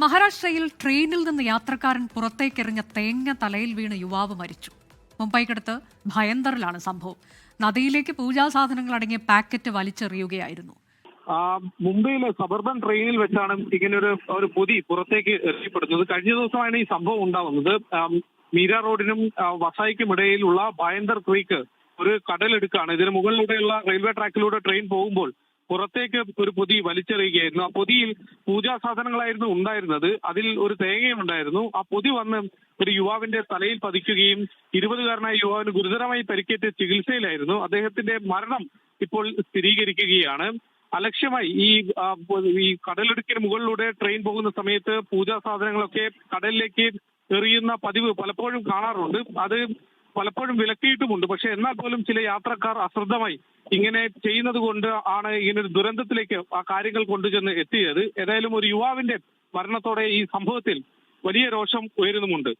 മഹാരാഷ്ട്രയിൽ ട്രെയിനിൽ നിന്ന് യാത്രക്കാരൻ പുറത്തേക്കെറിഞ്ഞ തേങ്ങ തലയിൽ വീണ് യുവാവ് മരിച്ചു. മുംബൈക്കടുത്ത് ഭയന്തറിലാണ് സംഭവം. നദിയിലേക്ക് പൂജാ സാധനങ്ങൾ അടങ്ങിയ പാക്കറ്റ് വലിച്ചെറിയുകയായിരുന്നു. മുംബൈയിലെ സബർബൻ ട്രെയിനിൽ വെച്ചാണ് ഇങ്ങനെ ഒരു ഒരു പൊതി പുറത്തേക്ക് എറിയപ്പെടുന്നത്. കഴിഞ്ഞ ദിവസമാണ് ഈ സംഭവം ഉണ്ടാവുന്നത്. മീര റോഡിനും വസായിക്കും ഇടയിലുള്ള ഭയന്തർ ക്രീക്ക് ഒരു കടലെടുക്കാണ്. ഇതിന് മുകളിലൂടെയുള്ള റെയിൽവേ ട്രാക്കിലൂടെ ട്രെയിൻ പോകുമ്പോൾ പുറത്തേക്ക് ഒരു പൊതി വലിച്ചെറിയുകയായിരുന്നു. ആ പൊതിയിൽ പൂജാ സാധനങ്ങളായിരുന്നു ഉണ്ടായിരുന്നത്. അതിൽ ഒരു തേങ്ങയും ഉണ്ടായിരുന്നു. ആ പൊതി വന്ന് ഒരു യുവാവിന്റെ തലയിൽ പതിക്കുകയും ഇരുപതുകാരനായ യുവാവിന് ഗുരുതരമായി പരിക്കേറ്റ് ചികിത്സയിലായിരുന്നു. അദ്ദേഹത്തിന്റെ മരണം ഇപ്പോൾ സ്ഥിരീകരിക്കുകയാണ്. അലക്ഷ്യമായി ഈ ഈ കടലിടുക്കിന് മുകളിലൂടെ ട്രെയിൻ പോകുന്ന സമയത്ത് പൂജാ സാധനങ്ങളൊക്കെ കടലിലേക്ക് എറിയുന്ന പതിവ് പലപ്പോഴും കാണാറുണ്ട്. അത് പലപ്പോഴും വിലക്കിയിട്ടുമുണ്ട്. പക്ഷെ എന്നാൽ പോലും ചില യാത്രക്കാർ അശ്രദ്ധമായി ഇങ്ങനെ ചെയ്യുന്നത് കൊണ്ട് ആണ് ഇങ്ങനെ ഒരു ദുരന്തത്തിലേക്ക് ആ കാര്യങ്ങൾ കൊണ്ടുചെന്ന് എത്തിയത്. ഏതായാലും ഒരു യുവാവിന്റെ മരണത്തോടെ ഈ സംഭവത്തിൽ വലിയ രോഷം ഉയരുന്നുമുണ്ട്.